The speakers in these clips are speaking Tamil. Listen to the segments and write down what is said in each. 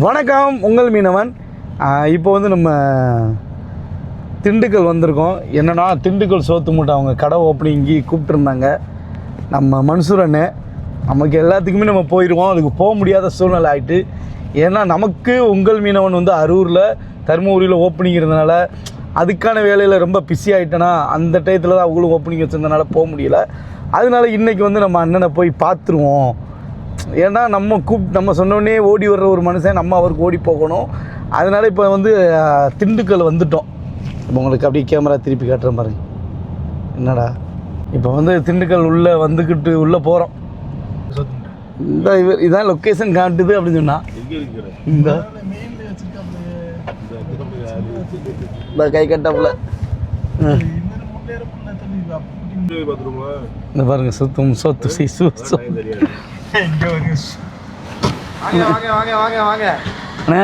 வணக்கம் உங்கள் மீனவன். இப்போ வந்து நம்ம திண்டுக்கல் வந்திருக்கோம். என்னன்னா திண்டுக்கல் சோத்து மூட்டை அவங்க கடை ஓப்பனிங்கி கூப்பிட்டுருந்தாங்க. நம்ம மன்சூர் அண்ணன் நமக்கு எல்லாத்துக்குமே நம்ம போயிடுவோம் அதுக்கு போக முடியாத சூழ்நிலை ஆயிட்டு. ஏன்னா நமக்கு உங்கள் மீனவன் வந்து அரூரில் தருமபுரியில் ஓப்பனிங் இருந்தனால அதுக்கான வேலையில் ரொம்ப பிஸி ஆகிட்டேன்னா அந்த டயத்தில் தான் அவங்களும் ஓப்பனிங் வச்சுருந்தனால போக முடியல. அதனால இன்றைக்கி வந்து நம்ம அண்ணனை போய் பார்த்துருவோம். ஏன்னா நம்ம கூப் நம்ம சொன்னோடனே ஓடி வர்ற ஒரு மனுஷன் நம்ம அவருக்கு ஓடி போகணும். அதனால இப்போ வந்து திண்டுக்கல் வந்துட்டோம். இப்போ உங்களுக்கு அப்படியே கேமரா திருப்பி காட்டுறேன் பாருங்க என்னடா? இப்போ வந்து திண்டுக்கல் உள்ளே வந்துக்கிட்டு உள்ளே போகிறோம் இந்த இது இதான் லொக்கேஷன் காட்டுது அப்படின்னு சொன்னா. இந்த. இந்த கை கட்டாப்புல. இந்த பாருங்க சுத்தம் சொத்து சி சு சு வாங்க வாங்க வாங்க வாங்க வாங்க. அண்ணே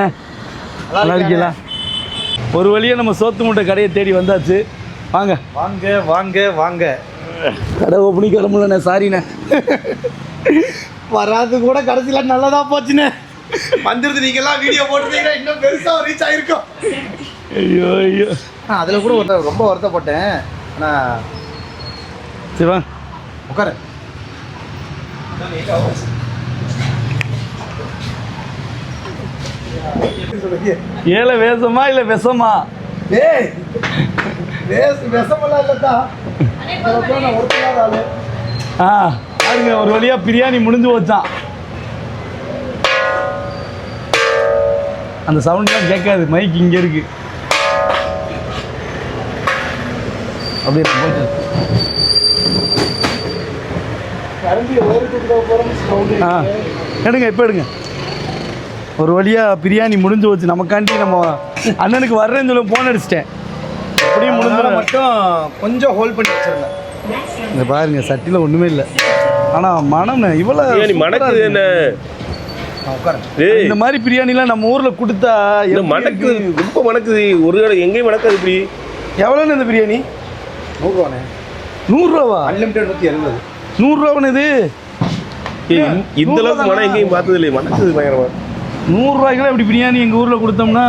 நல்லா இருக்கீங்களா? ஒரு வழியாக நம்ம சோத்து மூட்டை கடையை தேடி வந்தாச்சு. வாங்க. வாங்க வாங்க வாங்க. கடை ஓப்பனிங் கிளம்பலண்ணே சாரிண்ணே வராது கூட கடைசியில் நல்லதா போச்சுண்ணே. வந்துருது நீங்கெல்லாம் வீடியோ போட்டுருந்தீங்கன்னா இன்னும் பெருசா ரீச் ஆயிருக்கும். ஐயோ ஐயோ. அதில் கூட ஒரு ரொம்ப வருத்தப்பட்டேன். ஆனால் சரி வாங்க உட்காரு. ஏழை வேஷமா இல்லை விஷமா? ஆ பாருங்க ஒரு வழியாக பிரியாணி முடிஞ்சு வச்சான் அந்த சவுண்ட்லாம் கேட்காது மைக் இங்கே இருக்கு. அப்படியே போயிட்டு. ஆ எடுங்க இப்போ எடுங்க. ஒரு வழியாக பிரியாணி முடிஞ்சு போச்சு. நமக்காண்டி நம்ம அண்ணனுக்கு வர்றேன்னு சொல்லி ஃபோன் அடிச்சிட்டேன். அப்படியே முடிஞ்சு மட்டும் கொஞ்சம் ஹோல்ட் பண்ணி வச்சிருந்தேன். இந்த பாருங்க சட்டியில் ஒன்றுமே இல்லை. ஆனால் மனம் இவ்வளோ பிரியாணி மணக்குது என்ன? நான் உட்காரு ஏய் இந்த மாதிரி பிரியாணிலாம் நம்ம ஊரில் கொடுத்தா மணக்குது? ரொம்ப மணக்குது. ஒரு கடை எங்கேயும் மணக்காது இப்படி. எவ்வளோன்னு இந்த பிரியாணி? நூறுரூவாண்ணே நூறுரூவா அன்லிமிட்டட் நூற்றி எழுபது. நூறுரூவான்னு இது? இந்த- அளவுக்கு மனம் எங்கேயும் பார்த்தது இல்லையே மணக்குது பயங்கரமா. நூறுரூவாய்க்குலாம் இப்படி பிரியாணி எங்கள் ஊரில் கொடுத்தோம்னா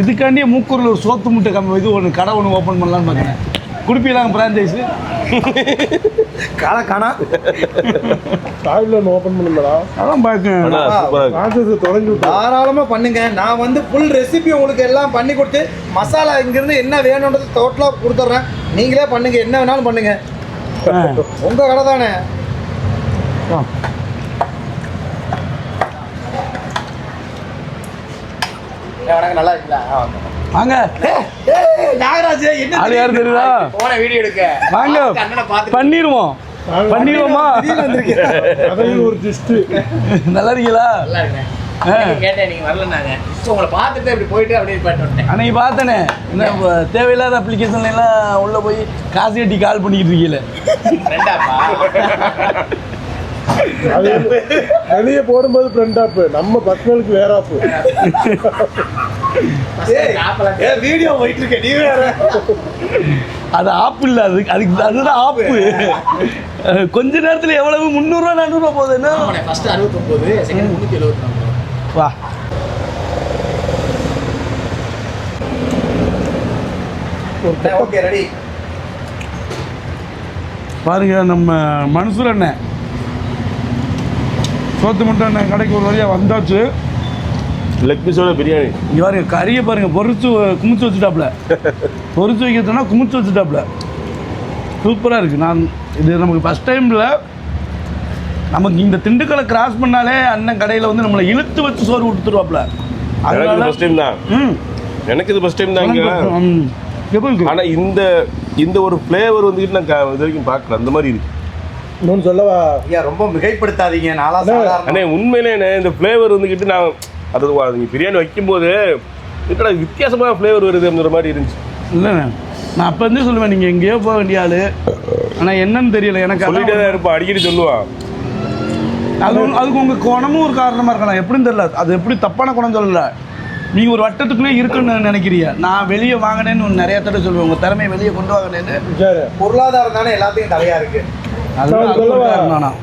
இதுக்காண்டியே மூக்கூரில் ஒரு சோத்து முட்டை கம்மி இது ஒன்று கடை ஒன்று ஓப்பன் பண்ணலான்னு பார்க்குறேன் குடுப்பீங்களாங்க ஃப்ரான்ச்சைஸு காணா காணா. தாய்லாந்து ஓபன் பண்ணுங்கடா. அதான் பிரான்சஸ் தொடங்கி தாராளமாக பண்ணுங்க. நான் வந்து ஃபுல் ரெசிபி உங்களுக்கு எல்லாம் பண்ணி கொடுத்து மசாலா இங்கிருந்து என்ன வேணுன்றது டோட்டலாக கொடுத்துட்றேன். நீங்களே பண்ணுங்க. என்ன வேணாலும் பண்ணுங்க. உங்க கடை தானே. வணக்கம் நல்லா இருக்குல்ல வாங்க. நாகராஜ் என்ன ஆள் யார் தெரியுதா? போன வீடியோ எடுக்க. வாங்க. பண்ணிடுவோம். பண்ணிடுவோமா? அதையும் ஒரு நல்லா இருக்கீங்களா? நல்லா இருக்கேன். கேட்டேன் நீங்க வரலன்னாங்க ஸோ உங்களை பார்த்துட்டு இப்படி போயிட்டு அப்படியே பண்ணிட்டு வந்துட்டேன். அன்னைக்கு பார்த்தனே என்ன தேவையில்லாத அப்ளிகேஷன்ல எல்லாம் உள்ள போய் காசு கட்டி கால் பண்ணிக்கிட்டு இருக்கீங்களே. ரெண்டாப்பா அது வெளியே போடும்போது ஃப்ரெண்ட் ஆப் நம்ம பர்சனலுக்கு வேற ஆப் ஏ வீடியோ போயிட்டு இருக்க நீ வேற. அது ஆப் இல்ல அது அதுக்கு அதுதான் ஆப்பு. கொஞ்ச நேரத்துல எவ்வளவு? முந்நூறுரூவா நானூறுரூவா போகுது என்ன? ஃபர்ஸ்ட் அறுபத்தொம்போது செகண்ட் முந்நூற்றி எழுபத்தி வா. ஓகே ரெடி பாருங்க நம்ம மன்சூர் அண்ணன் சோத்து முட்டை அண்ணன் கடைக்கு ஒரு வழியாக வந்தாச்சு. லெக் பீஸோட பிரியாணி. இங்க பாருங்க கறியை பாருங்க பொரிச்சு குமிச்சு வச்சுட்டாப்ல பொரிச்சு வைக்கிறதுனா குமிச்சு வச்சுட்டாப்ல சூப்பராக இருக்குது நான் இது நமக்கு ஃபஸ்ட் டைமில் நமக்கு இந்த திண்டுக்கலை கிராஸ் பண்ணாலே அண்ணன் கடையில் வந்து நம்மளை இழுத்து வச்சு சோறு கொடுத்துருவாப்ல எனக்கு அதனால ஃபர்ஸ்ட் டைம் தான். ம். எனக்கு இது ஃபர்ஸ்ட் டைம் தான் இங்க. ம். எப்படி இருக்கு? ஆனா இந்த இந்த ஒரு ஃப்ளேவர் வந்துட்டு நான் க- இது வரைக்கும் பார்க்கல. அந்த மாதிரி இருக்கு. இன்னொன்னு சொல்லவா? ஐயா ரொம்ப மிகைப்படுத்தாதீங்க. நாளா சாதாரண அண்ணே உண்மையிலே என்ன இந்த ஃப்ளேவர் வந்துக்கிட்டு நான் அது நீங்கள் பிரியாணி வைக்கும்போது என்னடா வித்தியாசமான ஃப்ளேவர் வருது மாதிரி இருந்துச்சு. இல்லைண்ணே நான் அப்போ இருந்தே சொல்லுவேன் நீங்கள் எங்கேயோ போக வேண்டிய ஆள். ஆனால் என்னன்னு தெரியல. எனக்கு சொல்லிட்டே தான் இருப்பான் அடிக்கடி சொல்லுவான் அது அதுக்கு உங்கள் குணமும் ஒரு காரணமாக இருக்கலாம். எப்படின்னு தெரியல. அது எப்படி தப்பான குணம் சொல்லல. நீங்கள் ஒரு வட்டத்துக்குள்ளே இருக்குன்னு நினைக்கிறீங்க. நான் வெளியே வாங்கினேன்னு நிறைய தடவை சொல்லுவேன். உங்கள் திறமையை வெளியே கொண்டு வாங்கினேன்னு பொருளாதாரம் தானே எல்லாத்தையும் தலையா இருக்கு. அதுதான்.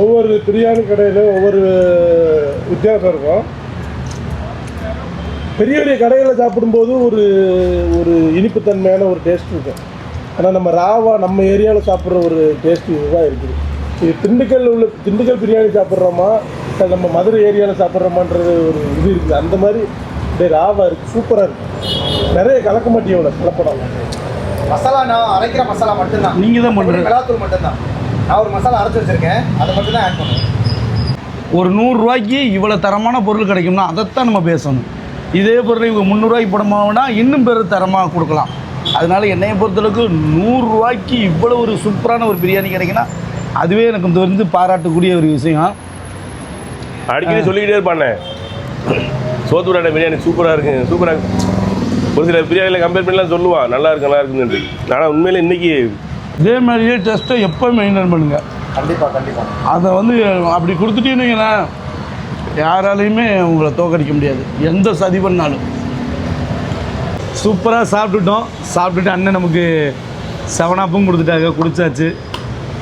ஒவ்வொரு பிரியாணி கடையில் ஒவ்வொரு வித்தியாசம் இருக்கும். பெரிய பெரிய கடைகளில் சாப்பிடும்போது ஒரு ஒரு இனிப்புத்தன்மையான ஒரு டேஸ்ட் இருக்கும். ஆனால் நம்ம ராவா நம்ம ஏரியாவில் சாப்பிட்ற ஒரு டேஸ்ட் இதுதான் இருக்குது. இது திண்டுக்கல் உள்ள திண்டுக்கல் பிரியாணி சாப்பிட்றோமா? இல்லை நம்ம மதுரை ஏரியாவில் சாப்பிட்றோமான்றது ஒரு இது இருக்குது. அந்த மாதிரி அப்படியே ராவா இருக்குது சூப்பராக இருக்குது நிறைய கலக்க மாட்டியோட கலப்படம். மசாலா நான் அரைக்கிற மசாலா மட்டும்தான். நீங்க தான். மற்றபடி மிளகாத்தூள் மட்டும்தான். நான் ஒரு மசாலா அரைச்சு வச்சிருக்கேன். அதை மட்டும் தான் ஆட் பண்ணுவேன். ஒரு நூறுரூவாய்க்கு இவ்வளோ தரமான பொருள் கிடைக்கும்னா அதைத்தான் நம்ம பேசணும். இதே பொருள் இவங்க முந்நூறுரூவாய்க்கு போடமாவனா இன்னும் பெரு தரமாக கொடுக்கலாம். அதனால என்னைய பொறுத்தளவுக்கு நூறுரூவாய்க்கு இவ்வளோ ஒரு சூப்பரான ஒரு பிரியாணி கிடைக்குன்னா அதுவே எனக்கு வந்து பாராட்டக்கூடிய ஒரு விஷயம். அடிக்கடி சொல்லிக்கிட்டே இருப்பானே. சோத்துராட பிரியாணி சூப்பராக இருக்கு சூப்பராக இருக்கு. ஒரு சில பிரியாணியில் கம்பேர் பண்ணலாம் சொல்லுவான் நல்லா இருக்கு நல்லா இருக்குன்னு ஆனால் உண்மையில இன்னைக்கு இதே மாதிரியே டெஸ்ட்டை எப்போ மெயின்டைன் பண்ணுங்கள் கண்டிப்பா கண்டிப்பா. அதை வந்து அப்படி கொடுத்துட்டீங்கன்னா யாராலையுமே உங்களை தோக்கடிக்க முடியாது. எந்த சதி பண்ணாலும். சூப்பராக சாப்பிட்டுட்டோம். சாப்பிட்டுட்டு அண்ணன் நமக்கு செவனாப்பும் கொடுத்துட்டாங்க குடிச்சாச்சு.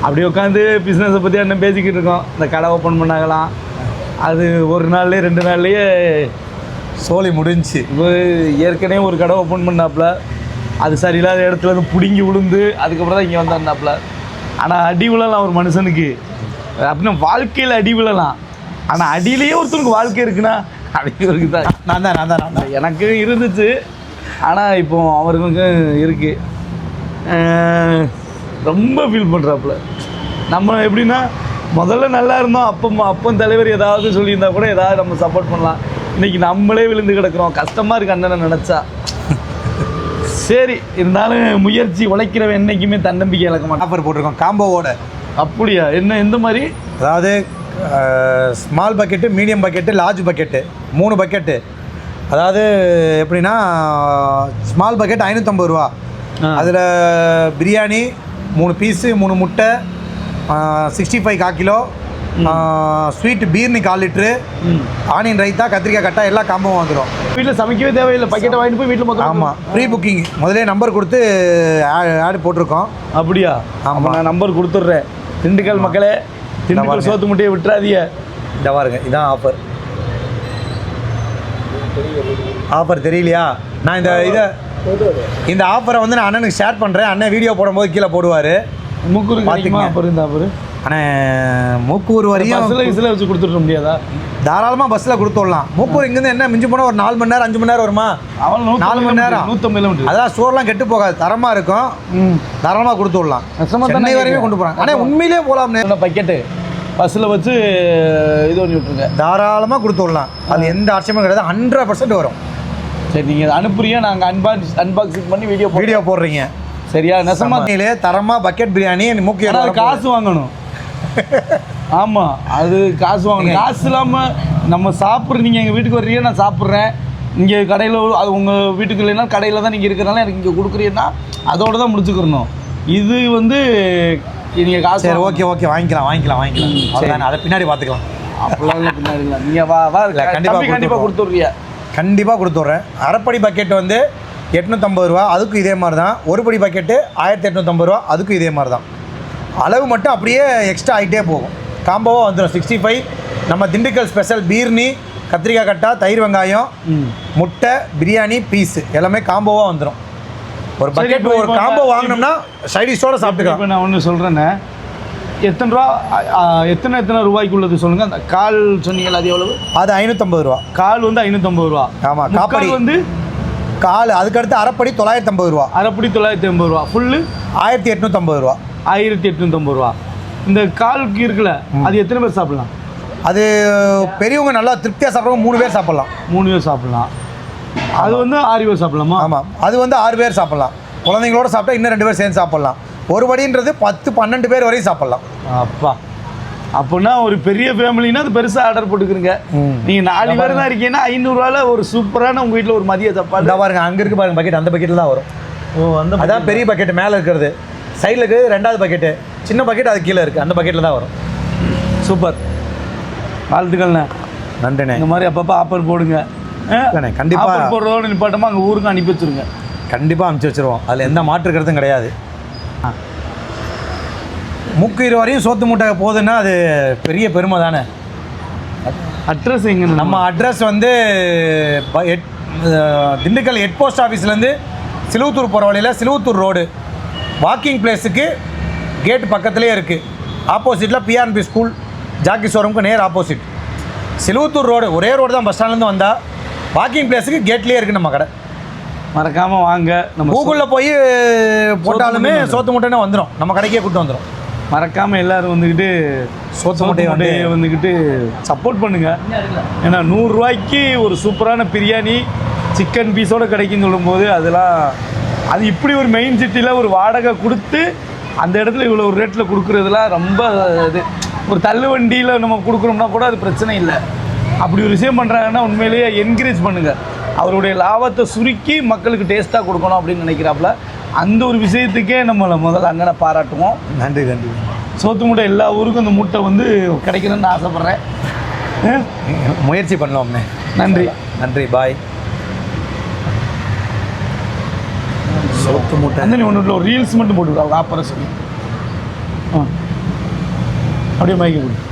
அப்படியே உட்காந்து பிஸ்னஸை பற்றி அண்ணன் பேசிக்கிட்டு இருக்கோம். இந்த கடை ஓப்பன் பண்ணாங்களாம். அது ஒரு நாள்லேயே ரெண்டு நாள்லேயே சோலி முடிஞ்சு. இப்போ ஏற்கனவே ஒரு கடை ஓப்பன் பண்ணாப்புல. அது சரியில்லாத இடத்துல இருந்து பிடுங்கி விழுந்து அதுக்கப்புறம் தான் இங்கே வந்தாருனாப்புல ஆனால் அடி விழலாம் ஒரு மனுஷனுக்கு. அப்படின்னா வாழ்க்கையில் அடி விழலாம். ஆனால் அடியிலேயே ஒருத்தனுக்கு வாழ்க்கை இருக்குன்னா அடிக்கிறதுக்கு தான். நான் தான் நான் தான் நான் தான். எனக்கு இருந்துச்சு. ஆனால் இப்போ அவருக்கு இருக்குது ரொம்ப ஃபீல் பண்ணுறாப்புல நம்ம எப்படின்னா முதல்ல நல்லா இருந்தோம் அப்போ அப்போ தலைவர் ஏதாவது சொல்லியிருந்தா கூட ஏதாவது நம்ம சப்போர்ட் பண்ணலாம். இன்னைக்கு நம்மளே விழுந்து கிடக்குறோம். கஷ்டமாக இருக்கு அண்ணனை நினச்சா. சரி இருந்தாலும் முயற்சி உழைக்கிறவன் என்றைக்குமே தன்னம்பிக்கை இழக்க மாட்டான். ஆஃபர் போட்டிருக்கோம் காம்போவோட அப்படியா? என்ன எந்த மாதிரி? அதாவது small bucket medium bucket large bucket மூணு பக்கெட்டு அதாவது எப்படின்னா ஸ்மால் பக்கெட் ஐநூற்றம்பது ரூபா. அதில் பிரியாணி மூணு பீஸு மூணு முட்டை சிக்ஸ்டி ஃபைவ் கால் கிலோ ஸ்வீட் பீர்னி கால் லிட்ரு ஆனியன் ரைத்தா கத்திரிக்காய் கட்டா எல்லாம் காம்போவும் வந்துடும் வீட்டில் சமைக்கவே தேவையில்லை. பக்கெட்டை வாங்கிட்டு போய் வீட்டில் மொத்தம் ஆமாம் ப்ரீ புக்கிங் முதலே நம்பர் கொடுத்து ஆட் போட்டிருக்கோம். அப்படியா? ஆமா. ஆமாம் நான் நம்பர் கொடுத்துட்றேன். திண்டுக்கல் மக்களே திண்டுக்கல். சோத்து முட்டையை விட்டுறாதீங்க. இந்த பாருங்க இதான் ஆஃபர் ஆஃபர் தெரியலையா? நான் இந்த இதை இந்த ஆஃபரை வந்து நான் அண்ணனுக்கு ஷேர் பண்ணுறேன் அண்ணன் வீடியோ போடும்போது கீழே போடுவார். முக்கூர் பாத்துக்கங்க. அப்புறம் இந்த அப்புறம் ஆனால் மூக்கூர் வரையும் பஸ்ஸில் கிசில் வச்சு கொடுத்துட முடியாதா? தாராளமாக பஸ்ஸில் கொடுத்துடலாம். மூக்கூர் இங்கேருந்து என்ன மிஞ்சி போனால் ஒரு நாலு மணி நேரம் அஞ்சு மணி நேரம் வருமா? அவன் நாலு மணி நேரம். நூற்றம்பது அதான் சோறுலாம் கெட்டு போகாது. தரமாக இருக்கும். ம். தாராளமாக கொடுத்து தானே சென்னை வரையுமே. கொண்டு போகிறாங்க ஆனால் உண்மையிலேயே போகலாம்னே என்ன பக்கெட்டு பஸ்ஸில் வச்சு இது பண்ணி விட்ருங்க தாராளமாக கொடுத்து விடலாம் அது எந்த ஆட்சியமும் கிடையாது. ஹண்ட்ரட் பர்சன்ட் வரும். சரி நீங்கள் அனுப்புறீங்க. நாங்கள் அன்பாக்ஸ் அன்பாக்சிங் பண்ணி வீடியோ வீடியோ போடுறீங்க. சரியா? நெசமா சமையலே தரமாக பக்கெட் பிரியாணி மூக்கிய ஆனா அது காசு வாங்கணும். ஆமாம் அது காசு வாங்கணும். காசு இல்லாமல் நம்ம சாப்பிட்ற நீங்கள் எங்கள் வீட்டுக்கு வர்றீங்க நான் சாப்பிட்றேன். இங்கே கடையில் அது உங்கள் வீட்டுக்கு இல்லைன்னா கடையில் தான் நீங்கள் இருக்கிறனால எனக்கு இங்கே கொடுக்குறீங்கன்னா அதோட தான் முடிச்சுக்கிறணும். இது வந்து நீங்கள் காசு சரி. ஓகே ஓகே வாங்கிக்கலாம் வாங்கிக்கலாம் வாங்கிக்கலாம். அவ்வளோதானே அதை பின்னாடி பார்த்துக்கலாம். அப்படிலாம் பின்னாடி இல்லை. நீங்கள் வா வா. கண்டிப்பாக கண்டிப்பாக கொடுத்துட்றியா? கண்டிப்பாக கொடுத்துட்றேன் அரைப்படி பக்கெட் வந்து எட்நூற்றம்பது ரூபா அதுக்கும் இதே மாதிரி தான் ஒரு படி பக்கெட்டு ஆயிரத்தி எட்நூற்றம்பது ரூபா அதுக்கும் இதே மாதிரி தான் அளவு மட்டும் அப்படியே எக்ஸ்ட்ரா ஆகிட்டே போகும். காம்போவாக வந்துடும் சிக்ஸ்டி ஃபைவ் நம்ம திண்டுக்கல் ஸ்பெஷல் பீர்னி கத்திரிக்காய் கட்டா தயிர் வெங்காயம் முட்டை பிரியாணி பீஸ் எல்லாமே காம்போவாக வந்துடும் ஒரு பக்கெட் ஒரு காம்போ வாங்கினோம்னா சைடிஷோட சாப்பிட்டுக்கலாம். இப்போ நான் ஒன்று சொல்கிறேன்னே எத்தனை ரூபா எத்தனை எத்தனை ரூபாய்க்கு உள்ளது சொல்லுங்கள் அந்த கால் சொன்னீங்களா அது எவ்வளவு? அது ஐநூற்றம்பது ரூபா. கால் வந்து ஐநூற்றம்பது ரூபா. ஆமா, முக்கால் காப்படி. வந்து? கால் அதுக்கடுத்து அரைப்படி தொள்ளாயிரத்தி ஐம்பது ரூபா. அரைப்படி தொள்ளாயிரத்தி ஐம்பது ரூபா. ஃபுல்லு ஆயிரத்தி எட்நூற்றம்பது ரூபா. ஆயிரத்தி எட்நூற்றம்பது ரூபா. இந்த காலுக்கு இருக்குல்ல அது எத்தனை பேர் சாப்பிடலாம்? அது பெரியவங்க நல்லா திருப்தியாக சாப்பிட்றவங்க மூணு பேர் சாப்பிட்லாம். மூணு பேர் சாப்பிடலாம். அது வந்து ஆறு பேர் சாப்பிடலாமா? ஆமாம் அது வந்து ஆறு பேர் சாப்பிட்லாம். குழந்தைங்களோட சாப்பிட்டா இன்னும் ரெண்டு பேர் சேர்ந்து சாப்பிட்லாம். ஒரு படின்றது பத்து பன்னெண்டு பேர் வரையும் சாப்பிட்லாம். அப்பா. அப்படின்னா ஒரு பெரிய ஃபேமிலினா அது பெருசாக ஆர்டர் போட்டுக்கிறீங்க. நீங்கள் நாலு பேர் தான் இருக்கீங்கன்னா ஐநூறுரூவால ஒரு சூப்பரான உங்கள் வீட்டில் ஒரு மதிய சாப்பாடு. பாருங்க அங்கே இருக்கு பாருங்க பக்கெட் அந்த பக்கெட்டில் தான் வரும். ஓ அந்த அதான் பெரிய பக்கெட் மேலே இருக்கிறது. சைடில் இருக்கிறது ரெண்டாவது பக்கெட்டு சின்ன பக்கெட் அது கீழே இருக்குது அந்த பக்கெட்டில் தான் வரும். சூப்பர். வாழ்த்துக்கள்ண்ணே. நன்றிண்ணே. இந்த மாதிரி அப்பப்போ ஆஃபர் போடுங்க. இல்லைண்ணே, கண்டிப்பா. ஆஃபர் போடுறதோட நிப்பாட்டமாக அங்கே ஊருக்கு அனுப்பி வச்சிருங்க. கண்டிப்பாக அனுப்பிச்சி வச்சிருவோம். அதில் எந்த மாற்று கருத்தும் கிடையாது. முக்கு வரையும் சோத்து மூட்டை போகுதுன்னா அது பெரிய பெருமை தானே. அட்ரஸ் எங்க நம்ம? அட்ரஸ் வந்து திண்டுக்கல் ஹெட் போஸ்ட் ஆஃபீஸ்லேருந்து சிலுவத்தூர் போகிற வழியில் சிலுவத்தூர் ரோடு வாக்கிங் பிளேஸுக்கு கேட் பக்கத்துலேயே இருக்குது ஆப்போசிட்டில் பிஆர்பி ஸ்கூல் ஜாக்கி ஷோரூமுக்கு நேர் ஆப்போசிட் சிலுவத்தூர் ரோடு ஒரே ரோடு தான் பஸ் ஸ்டாண்ட்லேருந்து வந்தால் வாக்கிங் பிளேஸுக்கு கேட்லேயே இருக்குது நம்ம கடை. மறக்காமல் வாங்க. நம்ம கூகுளில் போய் போட்டாலுமே சோத்து மூட்டைனே வந்துடும் நம்ம கடைக்கே கூட்டு வந்துடும் மறக்காமல் எல்லாரும் வந்துக்கிட்டு சோத்து மூட்டையை மூட்டையை வந்துக்கிட்டு சப்போர்ட் பண்ணுங்க. ஏன்னா நூறுரூவாய்க்கு ஒரு சூப்பரான பிரியாணி சிக்கன் பீஸோட கிடைக்குன்னு சொல்லும்போது அதெல்லாம் அது இப்படி ஒரு மெயின் சிட்டியில் ஒரு வாடகை கொடுத்து அந்த இடத்துல இவ்வளோ ஒரு ரேட்டில் கொடுக்குறதுலாம் ரொம்ப இது. ஒரு தள்ளு வண்டியில் நம்ம கொடுக்குறோம்னா கூட அது பிரச்சனை இல்லை. அப்படி ஒரு விஷயம் பண்ணுறாங்கன்னா உண்மையிலேயே என்கரேஜ் பண்ணுங்கள் அவருடைய லாபத்தை சுருக்கி மக்களுக்கு டேஸ்ட்டாக கொடுக்கணும் அப்படின்னு நினைக்கிறாப்புல. அந்த ஒரு விஷயத்துக்கே நம்மளை முதல்ல அங்கே பாராட்டுவோம். நன்றி நன்றி. சோத்து மூட்டை எல்லா ஊருக்கும் இந்த மூட்டை வந்து கிடைக்கணும்னு ஆசைப்பட்றேன். முயற்சி பண்ணலாம்ண்ணே நன்றி. நன்றி பாய் சோத்து மூட்டை. அந்த நீ ஒன்று ஒரு ரீல்ஸ் மட்டும் போட்டு விடு, அவங்க ஆப்பரை சொல்லி. ஆ. அப்படியே மைக்கு கொடு